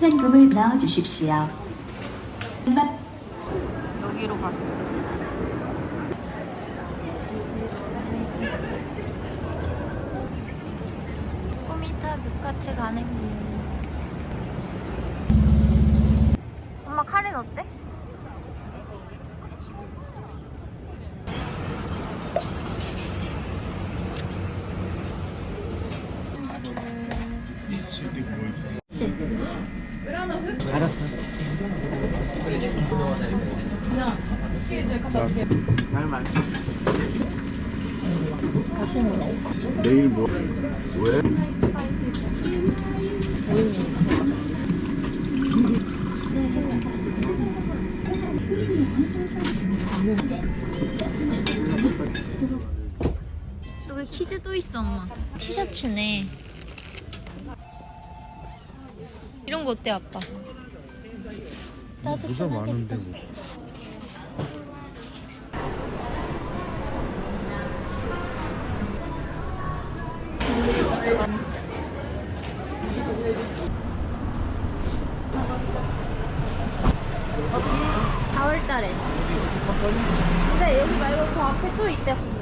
현금을 넣어주십시오. 여기로 갔어. 꼬미타 뷰카츠 가는 길. 엄마 카렌 어때? 알았어. 잘 말. 내일 뭐? 왜? 여기 키즈 또 있어 엄마. 티셔츠네. 이런 거 어때 아빠? 모자 따뜻하겠다. 4월 달에. 근데 여기 말고 저 앞에 또 있대.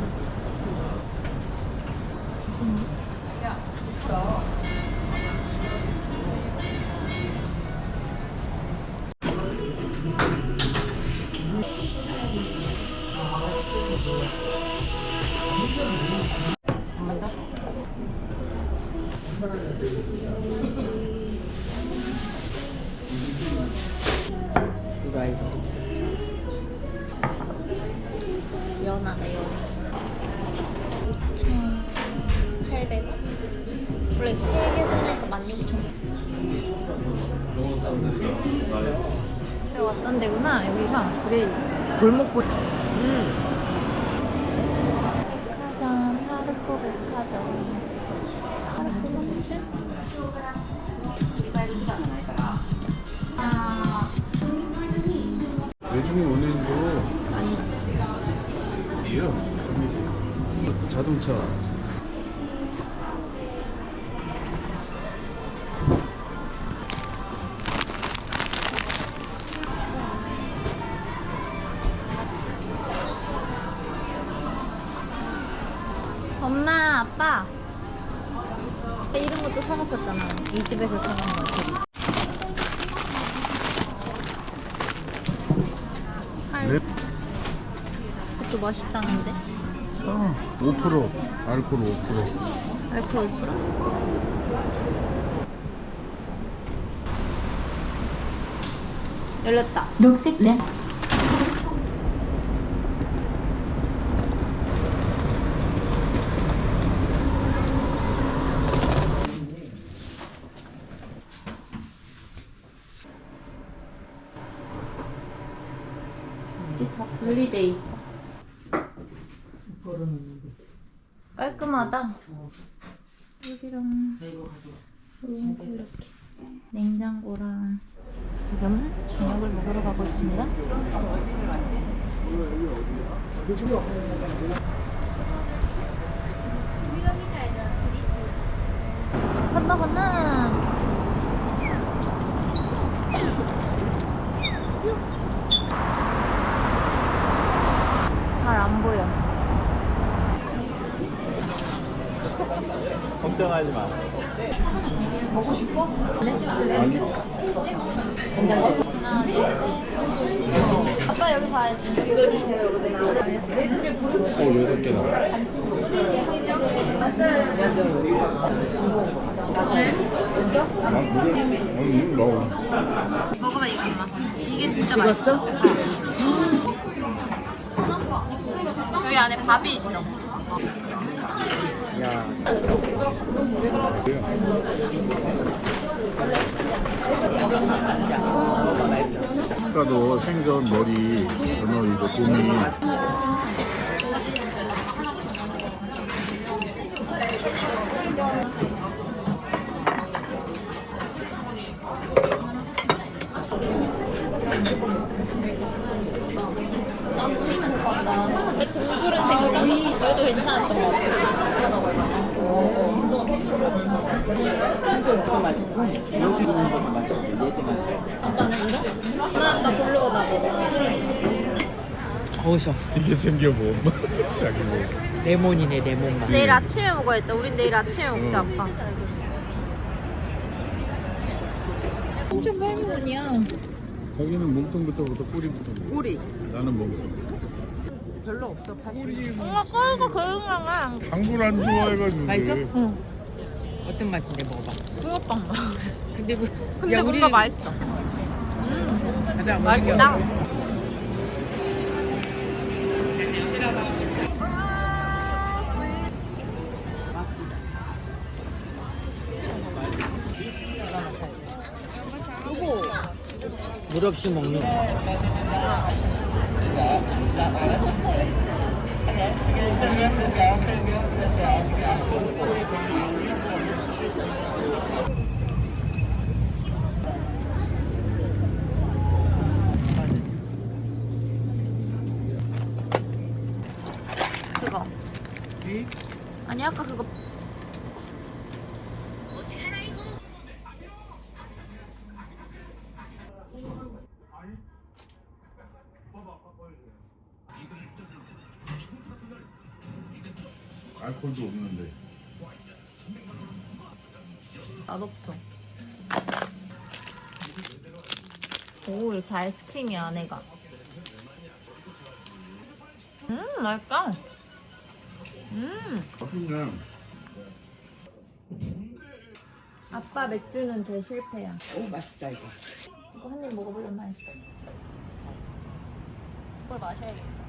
원래 세계전에서 16,000원 여기 왔던 데구나 여기가. 그래 골목골. 음. 이 집에서 사간 거. 할 네. 것도 맛있다는데. 사. 5% 알코올 5%. 알코올 프로. 열렸다. 녹색 램 이게 다 분리돼 있다. 깔끔하다. 여기랑 여기 이렇게 냉장고랑 지금은 저녁을 먹으러 가고 있습니다. 건너 건너. 잘 안 보여. 걱정하지 마. 먹고 싶어? 아니. 하나, 둘, 셋. 아빠 여기 봐야지. 어, 여섯 개나. 아, 물을, 아니, 물 넣어. 먹어봐 이거 엄마. 이게 진짜 맛있어. 여기 안에 밥이 있어. 야. 아까도 생선 머리 연어 이거 동그란 생선. 이것도 괜찮았던 것 같아. 이것도 맛있고 여기 있는 것도 맛있고 얘도 맛있고 아빠는 이거? 엄마 나 고르고 나 먹어. 어우셔 되게 챙겨 먹 자기 뭐. 레몬이네 레몬 맛 내일 아침에 먹어야겠다. 우린 내일 아침에 먹자, 응. 아빠. 엄청 빨간이야. 자기는 몸통부터부터 뿌리부터 먹어. 꼬리 나는 몸통. 별로 없어 사실 엄마 꼬이고 그응강아. 당분 안 좋아해가지고. 맛있어? 응. 어떤 맛인데 먹어봐 맛. 근데 뭐 근데 야, 뭔가 우리- 맛있어. 가자 맛있다. 물 없이 먹는 거 그거. 아니 아까 그거 아이스크림이 안에가. 음 맛있다. 음 맛있네. 아빠 맥주는 대실패야. 오 맛있다 이거 이거 한 입 먹어볼래 맛있어. 이걸 마셔야겠다.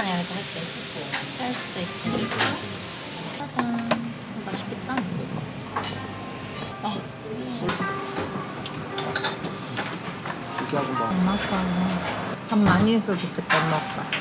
조금만 해야겠다, 그치? 짤 수도 있으니까. 짜잔. 이거 맛있겠다. 아. 엄마가 밥 많이 해서 좋겠다 엄마가 새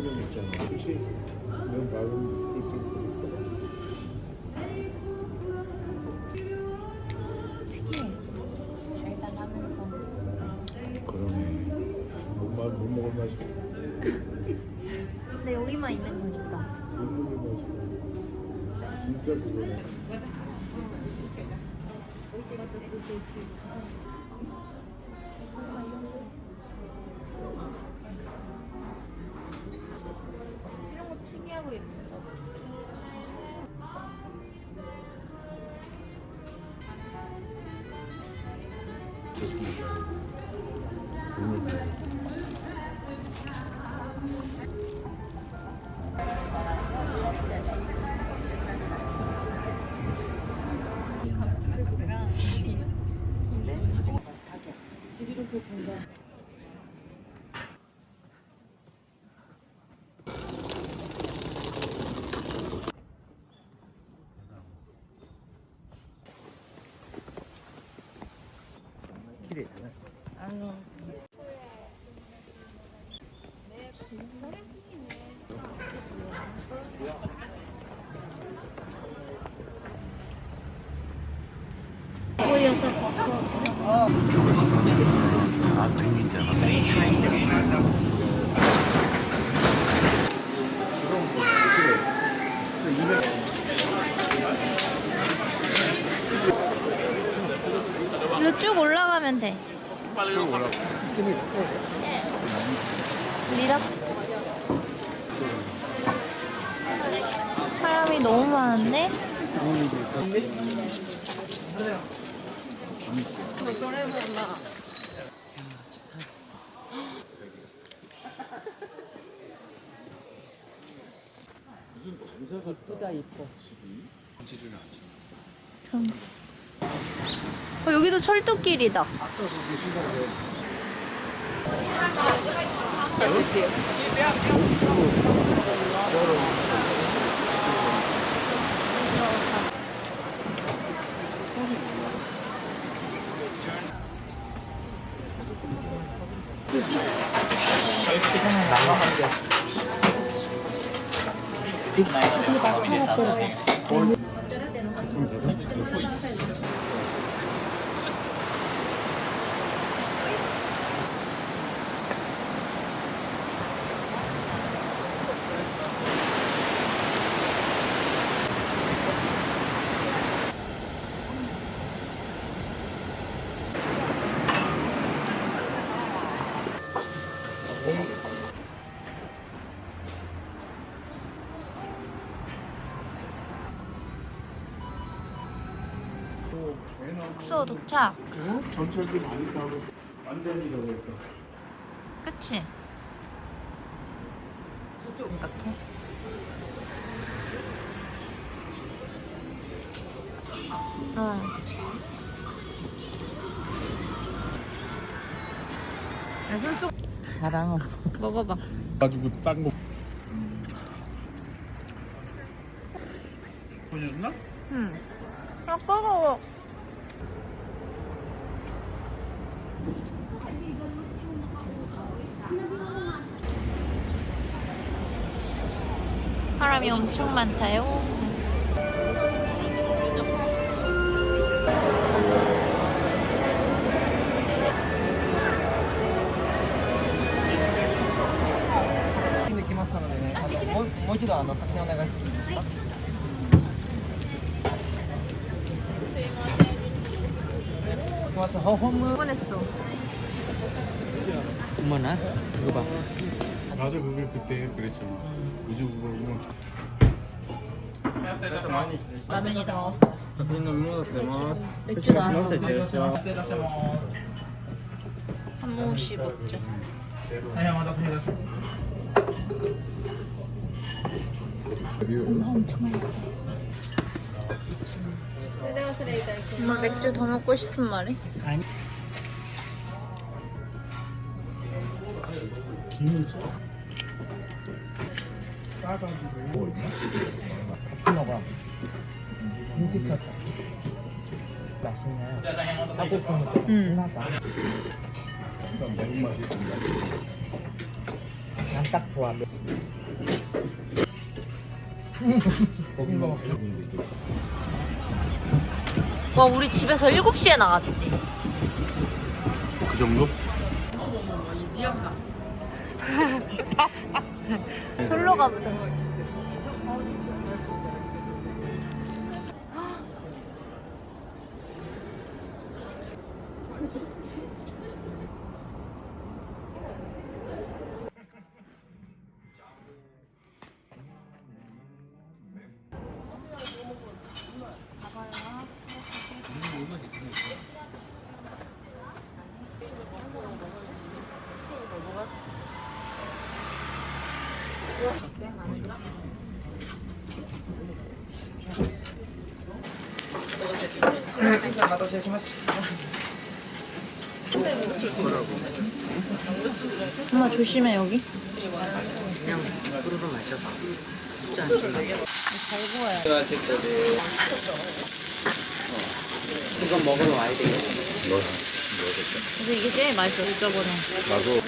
그런 거 있잖아. 너무 막은 것도 특이해 달달하면서 그러네. 못, 마, 못 먹을 맛이 근데 여기만 있는 거니까 못 먹을 맛이 진짜 그거네. 거 특이하고 예쁘다 이래. 아유. 보여서 아유. 쭉 올라가. 면 돼. 미라. 사람이 너무 많은데? 예쁘다 예뻐. 어, 여기도 철도길이다. 숙소 도착. 전철도 많이 타고 완전히 저거였다. 그치? 이렇게. 어. 야, 술속 사랑은 먹어봐. 가지고 딴 거. 보셨나? 응. 아, 뜨거워. 사람이 엄청 많다요. 모지도 않아. 박태원 내가 시킵니다. 좋았어. 허, 허무. 보냈어. 어머나 이거 봐. 나도 그게 그때 그랬잖아. 우주국어고 라면이 더. 作品の見戻してます。 맥주 나왔어. 失礼いたします。 한 모금씩 먹자. はい、お待たせいたします。 엄마 맥주 더 먹고 싶은 말이? 김은 써. 같이 먹어. 켰다. 맛있네. 하고 싶은 거 응. 하다. 약간 매운맛이. 난딱 좋아. 뭐와 우리 집에서 7시에 나갔지. 그 정도? 솔로 가보자. 엄마 조심해 여기. 푸르르 마셔봐. 이건 먹으러 와야 돼요. 근데 이게 제일 맛있어 저번에. 나도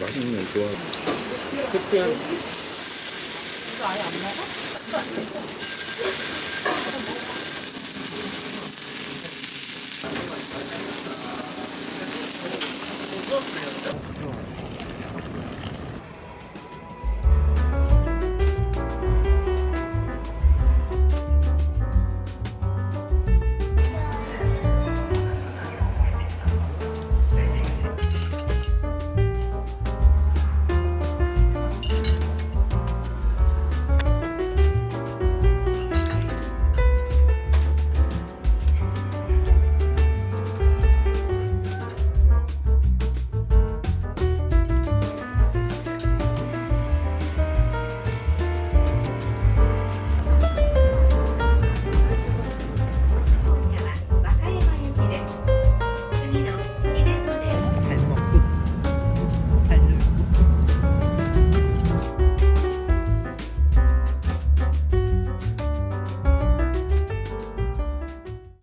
맛있는 거 좋아. 그때